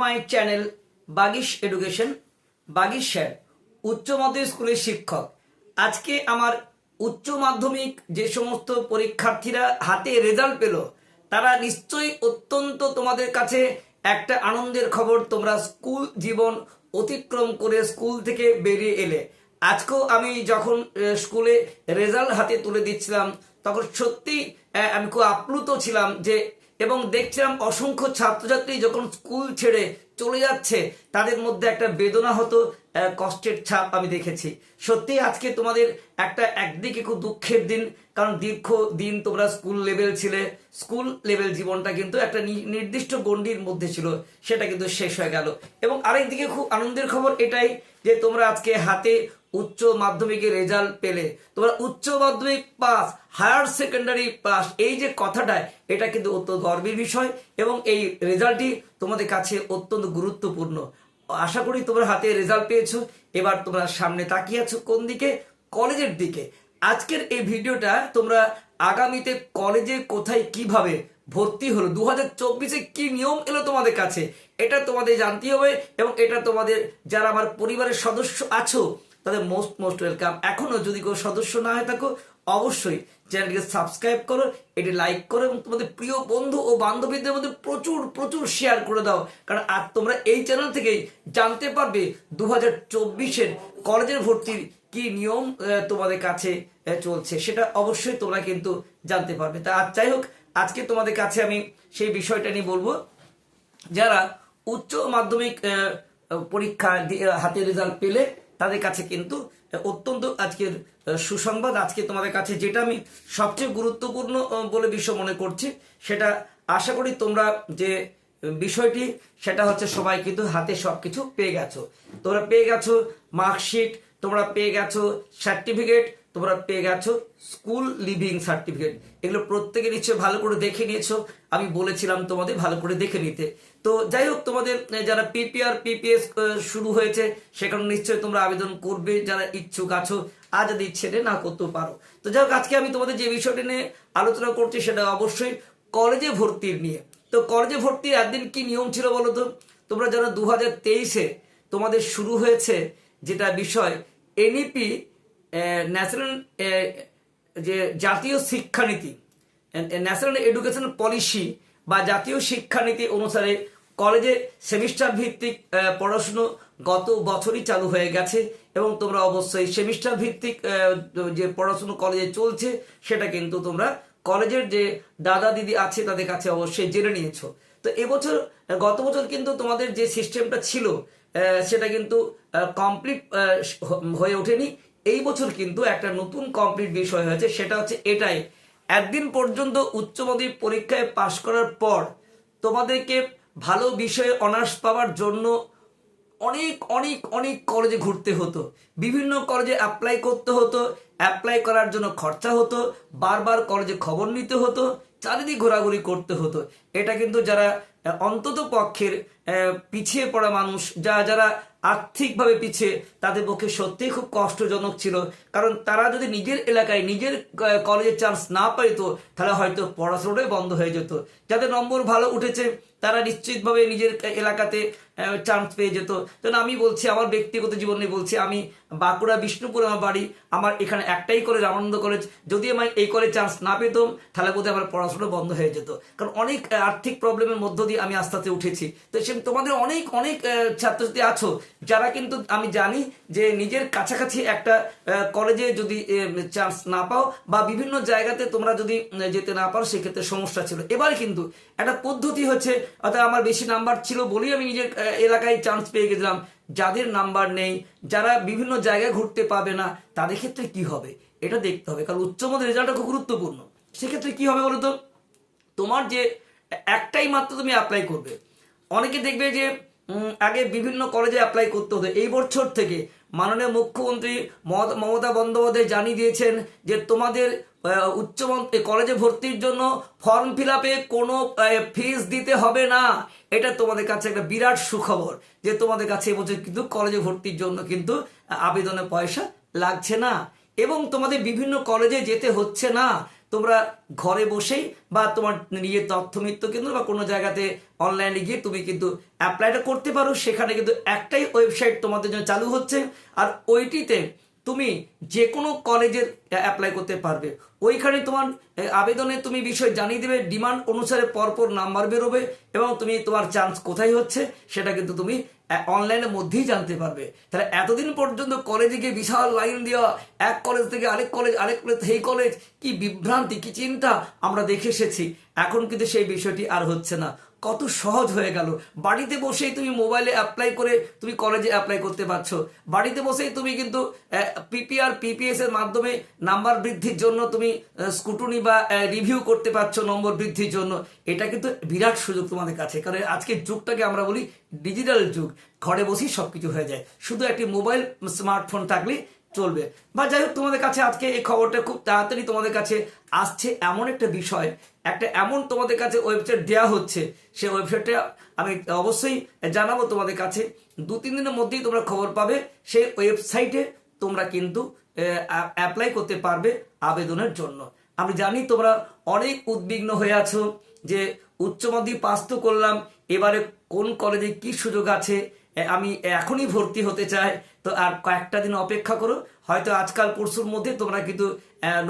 My channel Bagish education, Bagish sir, উচ্চ মাধ্যমিক স্কুলের শিক্ষক। আজকে আমার উচ্চ মাধ্যমিক যে সমস্ত পরীক্ষার্থীরা হাতে রেজাল্ট পেল, তারা নিশ্চয়ই অত্যন্ত তোমাদের কাছে একটা আনন্দের খবর, তোমরা স্কুল জীবন অতিক্রম করে স্কুল থেকে বেরিয়ে এলে। আজকেও আমি যখন স্কুলে রেজাল্ট হাতে তুলে দিচ্ছিলাম, তখন সত্যি আমি খুব আপ্লুত ছিলাম যে এবং দেখছিলাম অসংখ্য ছাত্রছাত্রী যখন স্কুল ছেড়ে চলে যাচ্ছে, তাদের মধ্যে একটা বেদনা হতো কষ্টের ছাপ আমি দেখেছি। সত্যি আজকে তোমাদের একটা একদিকে খুব দুঃখের দিন, কারণ দীর্ঘ দিন তোমরা স্কুল লেভেল ছিলে, স্কুল লেভেল জীবনটা কিন্তু একটা নির্দিষ্ট গণ্ডির মধ্যে ছিল, সেটা কিন্তু শেষ হয়ে গেল। এবং আরেকদিকে খুব আনন্দের খবর এটাই যে তোমরা আজকে হাতে উচ্চ মাধ্যমিকের রেজাল্ট পেলে। তোমরা উচ্চ মাধ্যমিক পাস হায়ার সেকেন্ডারি পাস এই যে কথাটা এটা কিন্তু অত্যন্ত গর্বের বিষয় এবং এই রেজাল্টটি তোমাদের কাছে অত্যন্ত গুরুত্বপূর্ণ। আশা করি তোমরা হাতে রেজাল্ট পেয়েছ। এবার তোমরা সামনে তাকিয়ে আছো কোন দিকে? কলেজের দিকে। আজকের এই ভিডিওটা তোমরা আগামীতে কলেজে কোথায় কীভাবে ভর্তি হলো দু হাজার চব্বিশে কি নিয়ম এলো তোমাদের কাছে, এটা তোমাদের জানতে হবে এবং এটা তোমাদের যারা আমার পরিবারের সদস্য আছো তাদের মোস্ট মোস্ট ওয়েলকাম এখনও যদি কেউ সদস্য না হয়ে থাকো, অবশ্যই চ্যানেলটিকে সাবস্ক্রাইব করো, এটি লাইক করো এবং তোমাদের প্রিয় বন্ধু ও বান্ধবীদের মধ্যে প্রচুর প্রচুর শেয়ার করে দাও। কারণ আর তোমরা এই চ্যানেল থেকেই জানতে পারবে দু হাজার চব্বিশের কলেজের ভর্তির কি নিয়ম তোমাদের কাছে চলছে। সেটা অবশ্যই তোমরা কিন্তু জানতে পারবে। তা আজ যাই হোক, আজকে তোমাদের কাছে আমি সেই বিষয়টা নিয়ে বলব। যারা উচ্চ মাধ্যমিক পরীক্ষা হাতে রেজাল্ট পেলে তাদের কাছে কিন্তু অত্যন্ত আজকের সুসংবাদ। আজকে তোমাদের কাছে যেটা আমি সবচেয়ে গুরুত্বপূর্ণ বলে বিষয় মনে করছি, সেটা আশা করি তোমরা যে বিষয়টি, সেটা হচ্ছে সবাই কিন্তু হাতে সবকিছু পেয়ে গেছো। তোমরা পেয়ে গেছো মার্কশিট, তোমরা পেয়ে গেছো সার্টিফিকেট তোমরা পেয়ে গেছো স্কুল লিভিং সার্টিফিকেট এগুলো প্রত্যেকে নিশ্চয়ই ভালো করে দেখে নিয়েছো। আমি বলেছিলাম তোমাদের ভালো করে দেখে নিতে। তো যাই হোক, তোমাদের যারা পিপিআর পিপিএস শুরু হয়েছে সেখানে নিশ্চয়ই তোমরা আবেদন করবে, যারা ইচ্ছুক আছো আর যদি ইচ্ছে না করতেও পারো। তো যাই হোক, আজকে আমি তোমাদের যে বিষয়টি নিয়ে আলোচনা করছি, সেটা অবশ্যই কলেজে ভর্তির নিয়ে। তো কলেজে ভর্তির একদিন কি নিয়ম ছিল বলো তো? তোমরা যারা দু হাজার তেইশে তোমাদের শুরু হয়েছে যেটা বিষয় এনইপি ন্যাশনাল যে জাতীয় শিক্ষানীতি ন্যাশনাল এডুকেশন পলিসি বা জাতীয় শিক্ষানীতি অনুসারে কলেজে সেমিস্টার ভিত্তিক পড়াশুনো গত বছরই চালু হয়ে গেছে এবং তোমরা অবশ্যই সেমিস্টার ভিত্তিক যে পড়াশুনো কলেজে চলছে সেটা কিন্তু তোমরা কলেজের যে দাদা দিদি আছে তাদের কাছে অবশ্যই জেনে নিয়েছো। তো এবছর গত বছর কিন্তু তোমাদের যে সিস্টেমটা ছিল সেটা কিন্তু কমপ্লিট হয়ে ওঠেনি। এই বছর কিন্তু একটা নতুন কমপ্লিট বিষয় হয়েছে, সেটা হচ্ছে এটাই। একদিন পর্যন্ত উচ্চ মাধ্যমিক পরীক্ষায় পাশ করার পর তোমাদেরকে ভালো বিষয়ে অনার্স পাওয়ার জন্য অনেক অনেক অনেক কলেজে ঘুরতে হতো। বিভিন্ন কলেজে অ্যাপ্লাই করতে হতো অ্যাপ্লাই করার জন্য খরচা হতো, বারবার কলেজে খবর নিতে হতো, চারিদিক ঘোরাঘুরি করতে হতো। এটা কিন্তু যারা, অন্তত পক্ষের পিছিয়ে পড়া মানুষ, যা, যারা আর্থিকভাবে পিছিয়ে, তাদের পক্ষে সত্যিই খুব কষ্টজনক ছিল। কারণ তারা যদি নিজের এলাকায় নিজের কলেজের চান্স না পাইতো, তাহলে হয়তো পড়াশোনাটাই বন্ধ হয়ে যেত। যাদের নম্বর ভালো উঠেছে তারা নিশ্চিতভাবে নিজের এলাকাতে চান্স পেয়ে যেত। যেন আমি বলছি, আমার ব্যক্তিগত জীবনে বলছি, আমি বাঁকুড়া বিষ্ণুপুর আমার বাড়ি, আমার এখানে একটাই কলেজ আনন্দ কলেজ যদি আমার এই কলেজ চান্স না পেতাম, তাহলে বোধহয় আমার পড়াশোনা বন্ধ হয়ে যেত। কারণ অনেক আর্থিক প্রবলেমের মধ্য দিয়ে আমি আস্তে আস্তে উঠেছি। তো সে, তোমাদের অনেক অনেক ছাত্রছাত্রী আছো, যারা কিন্তু আমি জানি যে নিজের কাছাকাছি একটা কলেজে যদি চান্স না পাও, বা বিভিন্ন জায়গাতে তোমরা যদি যেতে না পারো, সেক্ষেত্রে সমস্যা ছিল। এবার কিন্তু একটা পদ্ধতি হচ্ছে অর্থাৎ আমার বেশি নাম্বার ছিল বলেই আমি নিজের এলাকায় চান্স পেয়ে গেছিলাম। যাদের নাম্বার নেই, যারা বিভিন্ন জায়গায় ঘুরতে পাবে না, তাদের ক্ষেত্রে কি হবে? এটা দেখতে হবে, কারণ উচ্চ মাধ্যমিক রেজাল্টটা খুব গুরুত্বপূর্ণ। সেক্ষেত্রে কি হবে বলো তো তোমার যে, একটাই মাত্র তুমি অ্যাপ্লাই করবে। অনেকে দেখবে যে আগে বিভিন্ন কলেজে অ্যাপ্লাই করতে হতো। এই বছর থেকে মাননীয় মুখ্যমন্ত্রী মমতা বন্দ্যোপাধ্যায় জানিয়ে দিয়েছেন যে তোমাদের উচ্চ কলেজে ভর্তির জন্য ফর্ম ফিল আপে কোনো ফিস দিতে হবে না। এটা তোমাদের কাছে একটা বিরাট সুখবর যে তোমাদের কাছে এবছর কিন্তু কলেজে ভর্তির জন্য কিন্তু আবেদনের পয়সা লাগছে না। এবং তোমাদের বিভিন্ন কলেজে যেতে হচ্ছে না। তোমরা ঘরে বসেই বা তোমার নিজের তথ্য মিত্র কেন্দ্র বা কোনো জায়গাতে অনলাইনে গিয়ে তুমি কিন্তু অ্যাপ্লাইটা করতে পারো। সেখানে কিন্তু একটাই ওয়েবসাইট তোমাদের জন্য চালু হচ্ছে। আর ওইটিতে তুমি যে কোনো কলেজের অ্যাপ্লাই করতে পারবে। ওইখানে তোমার আবেদনে তুমি বিষয় জানিয়ে দেবে ডিমান্ড অনুসারে পরপর নাম্বার বেরোবে এবং তুমি তোমার চান্স কোথায় হচ্ছে সেটা কিন্তু তুমি অনলাইনের মধ্যেই জানতে পারবে। তাহলে এতদিন পর্যন্ত কলেজে গিয়ে বিশাল লাইন দেওয়া, এক কলেজ থেকে আরেক কলেজ আরেক কলেজ সেই কলেজ কি বিভ্রান্তি, কি চিন্তা, আমরা দেখে এসেছি। এখন কিন্তু সেই বিষয়টি আর হচ্ছে না। কত সহজ হয়ে গেল। বাড়িতে বসেই তুমি মোবাইলে অ্যাপ্লাই করে তুমি কলেজে অ্যাপ্লাই করতে পারছ। বাড়িতে বসেই তুমি কিন্তু পিপিআর পিপিএস এর মাধ্যমে নাম্বার বৃদ্ধির জন্য তুমি স্কুটুনি বা রিভিউ করতে পারছ নম্বর বৃদ্ধির জন্য। এটা কিন্তু বিরাট সুযোগ তোমাদের কাছে। কারণ আজকের যুগটাকে আমরা বলি ডিজিটাল যুগ। ঘরে বসেই সবকিছু হয়ে যায়। শুধু একটি মোবাইল স্মার্টফোন থাকলে চলবে। বা যাই হোক, তোমাদের কাছে আজকে এই খবরটা খুব তাড়াতাড়ি তোমাদের কাছে আসছে এমন একটা বিষয় একটা এমন তোমাদের কাছে ওয়েবসাইট দেওয়া হচ্ছে, সেই ওয়েবসাইটটা আমি অবশ্যই জানাব তোমাদের কাছে। দু, তিন দিনের মধ্যেই তোমরা খবর পাবে, সেই ওয়েবসাইটে তোমরা কিন্তু অ্যাপ্লাই করতে পারবে আবেদনের জন্য। আমি জানি তোমরা অনেক উদ্বিগ্ন হয়ে আছো যে উচ্চ মাধ্যমিক পাস তো করলাম, এবারে কোন কলেজে কি সুযোগ আছে? আমি এখনই ভর্তি হতে চাই। তো আর কয়েকটা দিন অপেক্ষা করো। হয়তো আজকাল পরশুর মধ্যে তোমরা কিন্তু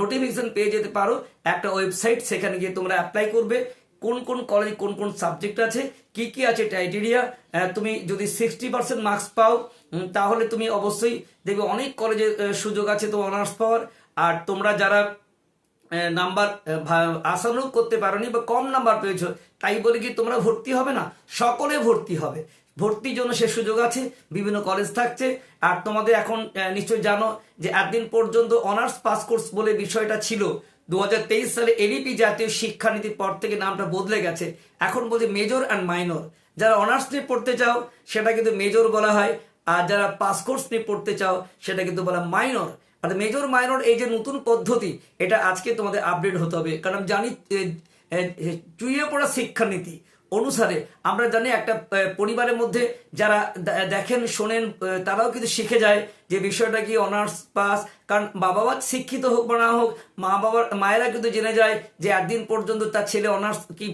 নোটিফিকেশন পেয়ে যেতে পারো। একটা ওয়েবসাইট সেখানে গিয়ে তোমরা অ্যাপ্লাই করবে। কোন কোন কলেজ কোন কোন সাবজেক্ট আছে, কি কি আছে টাইটেরিয়া তুমি যদি সিক্সটি পার্সেন্ট মার্কস পাও তাহলে তুমি অবশ্যই দেখবে অনেক কলেজে সুযোগ আছে তো অনার্স পাওয়ার। আর তোমরা যারা নাম্বার আশানুরূপ করতে পারোনি বা কম নাম্বার পেয়েছ তাই বলে কি তোমরা ভর্তি হবে না? সকলে ভর্তি হবে। ভর্তির জন্য সে সুযোগ আছে বিভিন্ন কলেজ থাকছে আর তোমাদের এখন আহ, নিশ্চয়ই জানো যে একদিন পর্যন্ত অনার্স পাস কোর্স বলে বিষয়টা ছিল। দু হাজার তেইশ সালে এডিপি জাতীয় শিক্ষানীতির পর থেকে নামটা বদলে গেছে। এখন বলছে মেজর অ্যান্ড মাইনর যারা অনার্স নিয়ে পড়তে চাও সেটা কিন্তু মেজর বলা হয় আর যারা পাস কোর্স নিয়ে পড়তে চাও সেটা কিন্তু বলা মাইনর আর মেজর মাইনর এই যে নতুন পদ্ধতি, এটা আজকে তোমাদের আপডেট হতে হবে। কারণ জানি চুইয়ে পড়া শিক্ষানীতি অনুসারে আমরা জানি একটা পরিবারের মধ্যে যারা দেখেন, শোনেন তারাও কিন্তু শিখে যায় যে বিষয়টা কি অনার্স পাস। কারণ বাবা মা শিক্ষিত হোক বা না হোক মা বাবার মায়েরা কিন্তু জেনে যায় যে একদিন পর্যন্ত তার ছেলে অনার্স কি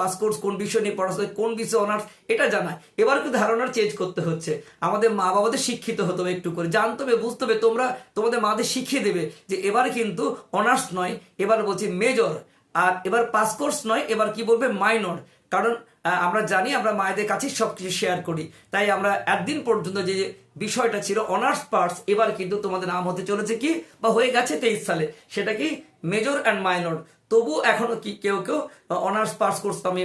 পাস কোর্স কোন বিষয় নিয়ে পড়াশোনা কোন বিষয়ে অনার্স, এটা জানায়। এবার কিন্তু ধারণার চেঞ্জ করতে হচ্ছে। আমাদের মা বাবাদের শিক্ষিত হতে হবে একটু করে। জানতে হবে, বুঝতে হবে, তোমরা, তোমাদের মাদের শিখিয়ে দেবে যে এবার কিন্তু অনার্স নয়, এবার বলছি মেজর আর এবার পাস কোর্স নয়, এবার কি বলবে মাইনর কারণ আমরা জানি, আমরা মায়েদের কাছে সবকিছু শেয়ার করি। তাই আমরা একদিন পর্যন্ত যে যে বিষয়টা ছিল অনার্স পার্টস এবার কিন্তু তোমাদের নাম হতে চলেছে কি? বা হয়ে গেছে তেইশ সালে। সেটা কি মেজর অ্যান্ড মাইনর তবু এখনও কি কেউ কেউ অনার্স পাস কোর্স আমি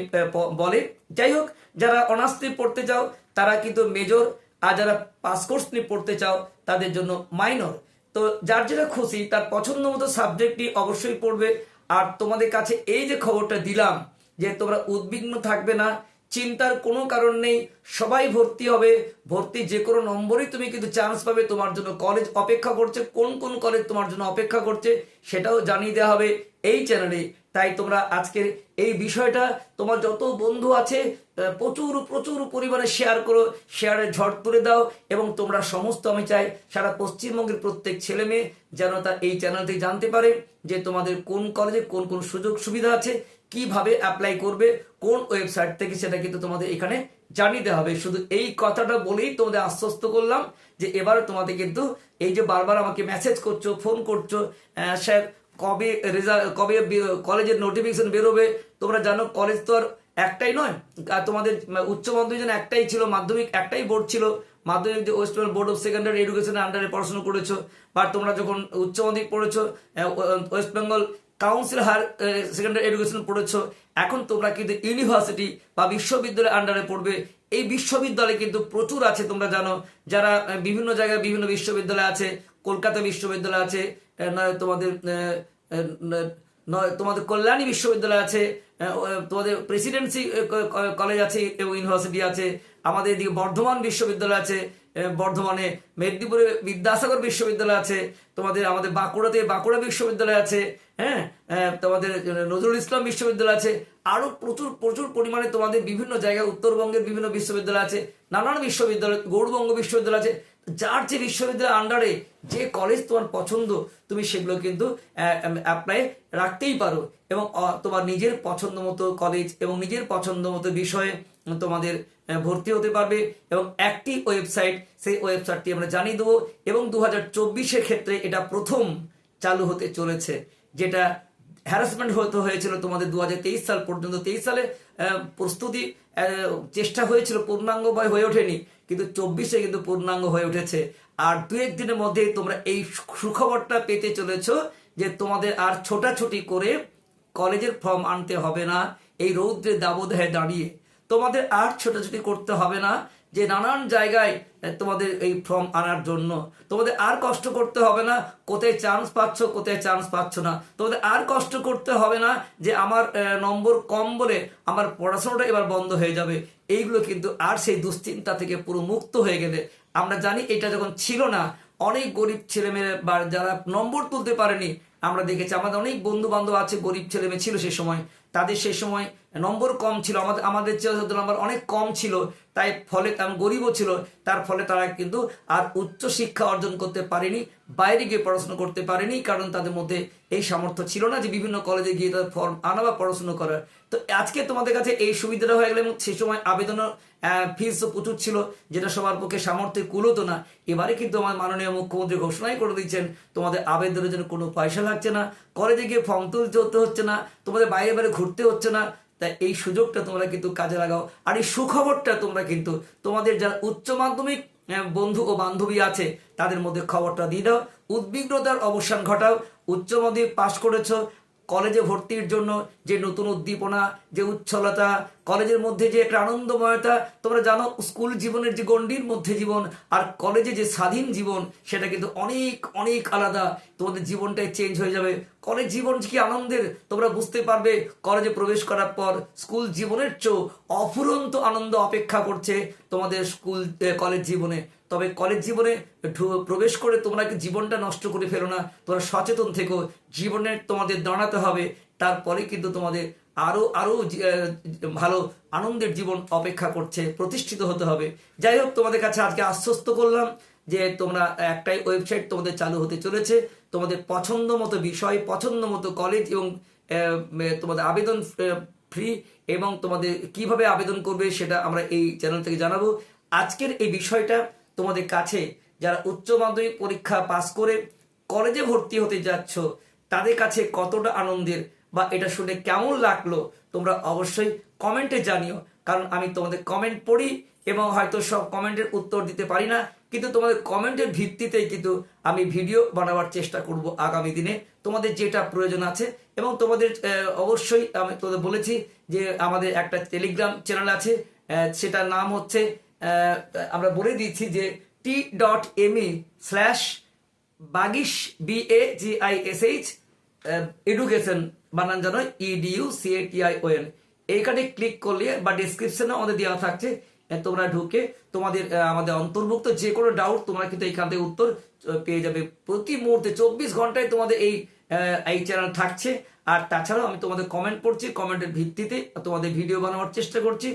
বলে। যাই হোক, যারা অনার্স নিয়ে পড়তে চাও, তারা কিন্তু মেজর আর যারা পাস কোর্স নিয়ে পড়তে চাও, তাদের জন্য মাইনর তো যার যেটা খুশি, তার পছন্দ মতো সাবজেক্টটি অবশ্যই পড়বে। আর তোমাদের কাছে এই যে খবরটা দিলাম যে তোমরা উদ্বিগ্ন থাকবে না, চিন্তার কোনো কারণ নেই, সবাই ভর্তি হবে। ভর্তি যে কোনো নম্বরই তুমি কিন্তু চান্স পাবে তোমার জন্য। কলেজ অপেক্ষা করছে, কোন কোন কলেজ তোমার জন্য অপেক্ষা করছে সেটাও জানিয়ে দেওয়া হবে এই চ্যানেলে তাই তোমরা আজকের এই বিষয়টা, তোমার যত বন্ধু আছে প্রচুর প্রচুর পরিমাণে শেয়ার করো শেয়ারের ঝড় তুলে দাও এবং তোমরা সমস্ত আমি চাই সারা পশ্চিমবঙ্গের প্রত্যেক ছেলে মেয়ে যেন তা এই চ্যানেলটি জানতে পারে যে তোমাদের কোন কলেজে কোন কোন সুযোগ সুবিধা আছে। কীভাবে অ্যাপ্লাই করবে, কোন ওয়েবসাইট থেকে সেটা কিন্তু তোমাদের এখানে জানিয়ে দেওয়া হবে। শুধু এই কথাটা বলেই তোমাদের আশ্বস্ত করলাম যে এবার তোমাদের কিন্তু এই যে বারবার আমাকে মেসেজ করছ ফোন করছ স্যার, কবে রেজাল্ট কবে কলেজের নোটিফিকেশন বেরোবে, তোমরা জানো কলেজ তো আর একটাই নয় তোমাদের উচ্চ মাধ্যমিক যেন একটাই ছিল, মাধ্যমিক একটাই বোর্ড ছিল, মাধ্যমিক যে West Bengal board of secondary এডুকেশনের আন্ডারে পড়াশোনা করেছ, বা তোমরা যখন উচ্চ মাধ্যমিক পড়েছো West Bengal council higher secondary education পড়েছো। এখন তোমরা কিন্তু ইউনিভার্সিটি বা বিশ্ববিদ্যালয়ের আন্ডারে পড়বে। এই বিশ্ববিদ্যালয় কিন্তু প্রচুর আছে, তোমরা জানো। যারা বিভিন্ন জায়গায় বিভিন্ন বিশ্ববিদ্যালয় আছে, কলকাতা বিশ্ববিদ্যালয় আছে নয়, তোমাদের তোমাদের কল্যাণী বিশ্ববিদ্যালয় আছে তোমাদের প্রেসিডেন্সি কলেজ আছে এবং ইউনিভার্সিটি আছে। আমাদের এদিকে বর্ধমান বিশ্ববিদ্যালয় আছে বর্ধমানে মেদিনীপুরে বিদ্যাসাগর বিশ্ববিদ্যালয় আছে, তোমাদের আমাদের বাঁকুড়াতে বাঁকুড়া বিশ্ববিদ্যালয় আছে হ্যাঁ? তোমাদের নজরুল ইসলাম বিশ্ববিদ্যালয় আছে আরও প্রচুর প্রচুর পরিমাণে তোমাদের বিভিন্ন জায়গায় উত্তরবঙ্গের বিভিন্ন বিশ্ববিদ্যালয় আছে, নানান বিশ্ববিদ্যালয় গৌরবঙ্গ বিশ্ববিদ্যালয় আছে, যার যে বিশ্ববিদ্যালয়ের আন্ডারে যে কলেজ তোমার পছন্দ, তুমি সেগুলো কিন্তু অ্যাপ্লাই রাখতেই পারো এবং তোমার নিজের পছন্দ মতো কলেজ এবং নিজের পছন্দ মতো বিষয়ে তোমাদের ভর্তি হতে পারবে এবং একটি ওয়েবসাইট, সেই ওয়েবসাইটটি আমরা জানিয়ে দেবো এবং দু হাজার ক্ষেত্রে এটা প্রথম চালু হতে চলেছে, যেটা হ্যারাসমেন্ট হতে, হয়েছিল তোমাদের দু হাজার তেইশ সাল পর্যন্ত। তেইশ সালে প্রস্তুতি চেষ্টা হয়েছিল পূর্ণাঙ্গ বয় হয়ে ওঠেনি, কিন্তু চব্বিশে কিন্তু পূর্ণাঙ্গ হয়ে উঠেছে। আর দু একদিনের মধ্যেই তোমরা এই সুখবরটা পেতে চলেছ যে তোমাদের আর ছোটাছুটি করে কলেজের ফর্ম আনতে হবে না, এই রৌদ্রে দাবদাহে দাঁড়িয়ে। তোমাদের আর ছোটাছুটি করতে হবে না যে নানান জায়গায় তোমাদের এই ফর্ম আনার জন্য। তোমাদের আর কষ্ট করতে হবে না কোথায় চান্স পাচ্ছ, কোথায় চান্স পাচ্ছ না। তোমাদের আর কষ্ট করতে হবে না যে আমার নম্বর কম বলে আমার পড়াশোনাটা এবার বন্ধ হয়ে যাবে। এইগুলো কিন্তু আর সেই দুশ্চিন্তা থেকে পুরো মুক্ত হয়ে গেলে আমরা জানি এটা যখন ছিল না, অনেক গরিব ছেলেমেয়ে বা যারা নম্বর তুলতে পারেনি, আমরা দেখেছি আমাদের অনেক বন্ধু বান্ধব আছে, গরিব ছেলেমেয়ে ছিল সেই সময়। তাদের সেই সময় নম্বর কম ছিল। আমাদের আমাদের চেয়ে নম্বর অনেক কম ছিল। তাই ফলে তেমন গরিবও ছিল। তার ফলে তারা কিন্তু আর উচ্চ শিক্ষা অর্জন করতে পারেনি, বাইরে গিয়ে পড়াশোনা করতে পারেনি, কারণ তাদের মধ্যে এই সামর্থ্য ছিল না যে বিভিন্ন কলেজে গিয়ে তাদের ফর্ম আনা বা পড়াশোনা করার তো আজকে তোমাদের কাছে এই সুবিধাটা হয়ে গেলে এবং সেই সময় আবেদনও ফিসও প্রচুর ছিল, যেটা সবার পক্ষে সামর্থ্যে কুলোতো না। এবারে কিন্তু আমার মাননীয় মুখ্যমন্ত্রী ঘোষণাই করে দিচ্ছেন, তোমাদের আবেদনের জন্য কোনো পয়সা লাগছে না কলেজে গিয়ে ফর্ম তুলতে হতে হচ্ছে না, তোমাদের বাইরে বাইরে ঘুরতে হচ্ছে না তাই এই সুযোগটা তোমরা কিন্তু কাজে লাগাও। আর এই সুখবরটা তোমরা কিন্তু তোমাদের যারা উচ্চ মাধ্যমিক আহ, বন্ধু ও বান্ধবী আছে তাদের মধ্যে খবরটা দিয়ে দাও। উদ্বিগ্নতার অবসান ঘটাও। উচ্চ মাধ্যমিক পাশ করেছ কলেজে ভর্তির জন্য যে নতুন উদ্দীপনা, যে উচ্ছলতা, কলেজের মধ্যে যে একটা আনন্দময়তা, তোমরা জানো স্কুল জীবনের যে গণ্ডির মধ্যে জীবন আর কলেজে যে স্বাধীন জীবন, সেটা কিন্তু অনেক অনেক আলাদা। তোমাদের জীবনটাই চেঞ্জ হয়ে যাবে। কলেজ জীবন কি আনন্দের? তোমরা বুঝতে পারবে কলেজে প্রবেশ করার পর স্কুল জীবনের চেয়েও অফুরন্ত আনন্দ অপেক্ষা করছে তোমাদের স্কুল কলেজ জীবনে। তবে কলেজ জীবনে প্রবেশ করে তোমরা জীবনটা নষ্ট করে ফেলো না। তোমরা সচেতন থেকো। জীবনে তোমাদের দাঁড়াতে হবে। তারপরে কিন্তু তোমাদের আরও আরও ভালো আনন্দের জীবন অপেক্ষা করছে, প্রতিষ্ঠিত হতে হবে। যাই হোক, তোমাদের কাছে আজকে আশ্বস্ত করলাম যে তোমরা একটাই ওয়েবসাইট তোমাদের চালু হতে চলেছে। তোমাদের পছন্দ মতো বিষয়, পছন্দ মতো কলেজ এবং তোমাদের আবেদন ফ্রি এবং তোমাদের কীভাবে আবেদন করবে সেটা আমরা এই চ্যানেল থেকে জানাব। আজকের এই বিষয়টা তোমাদের কাছে যারা উচ্চ মাধ্যমিক পরীক্ষা পাস করে কলেজে ভর্তি হতে যাচ্ছ, তাদের কাছে কতটা আনন্দের বা এটা শুনে কেমন লাগল তোমরা অবশ্যই কমেন্টে জানিও। কারণ আমি তোমাদের কমেন্ট পড়ি এবং হয়তো সব কমেন্টের উত্তর দিতে পারি না, কিন্তু তোমাদের কমেন্টের ভিত্তিতেই কিন্তু আমি ভিডিও বানাবার চেষ্টা করব আগামী দিনে। তোমাদের যেটা প্রয়োজন আছে এবং তোমাদের অবশ্যই আমি তোমাদের বলেছি যে আমাদের একটা টেলিগ্রাম চ্যানেল আছে সেটার নাম হচ্ছে আমরা বলে দিচ্ছি যে T dot M E slash Bagish B A G I S H education বানান জানো edu C A T I O N এইখানে ক্লিক করলে বা ডিসক্রিপশনে আমাদের দেওয়া থাকছে তোমরা ঢুকে তোমাদের আমাদের অন্তর্ভুক্ত যে কোনো ডাউট তোমরা কিন্তু এইখান থেকে উত্তর পেয়ে যাবে। প্রতি মুহূর্তে চব্বিশ ঘন্টায় তোমাদের এই এই চ্যানেল থাকছে। আর তাছাড়াও আমি তোমাদের কমেন্ট পড়ছি কমেন্টের ভিত্তিতে তোমাদের ভিডিও বানানোর চেষ্টা করছি,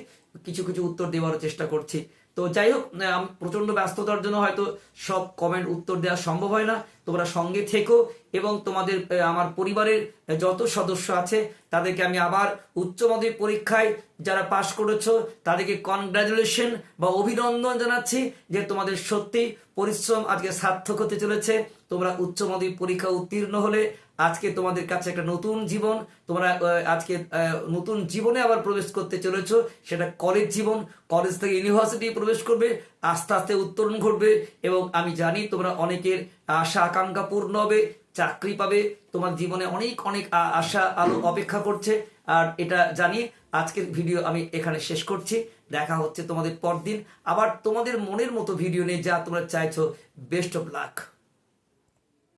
কিছু কিছু উত্তর দেওয়ার চেষ্টা করছি। তো যাই হোক আমি প্রচণ্ড ব্যস্ততার জন্য হয়তো সব কমেন্ট উত্তর দেওয়া সম্ভব হয় না। তোমরা সঙ্গে থেকো এবং তোমাদের আমার পরিবারের যত সদস্য আছে, তাদেরকে আমি আবার উচ্চ মাধ্যমিক পরীক্ষায় যারা পাশ করেছ, তাদেরকে কনগ্রাচুলেশন বা অভিনন্দন জানাচ্ছি যে তোমাদের সত্যি পরিশ্রম আজকে সার্থক হতে চলেছে। তোমরা উচ্চ মাধ্যমিক পরীক্ষা উত্তীর্ণ হলে আজকে তোমাদের কাছে একটা নতুন জীবন, তোমরা আজকে নতুন জীবনে আবার প্রবেশ করতে চলেছো, সেটা কলেজ জীবন। কলেজ থেকে ইউনিভার্সিটি প্রবেশ করবে, আস্তে আস্তে উত্তরণ ঘটবে এবং আমি জানি তোমরা অনেকের আশা, আকাঙ্ক্ষা পূর্ণ হবে, চাকরি পাবে, তোমার জীবনে অনেক অনেক আশা, আলো অপেক্ষা করছে। আর এটা জানিয়ে আজকের ভিডিও আমি এখানে শেষ করছি। দেখা হচ্ছে তোমাদের পরদিন। আবার তোমাদের মনের মতো ভিডিও নিয়ে যা তোমরা চাইছো। Best of luck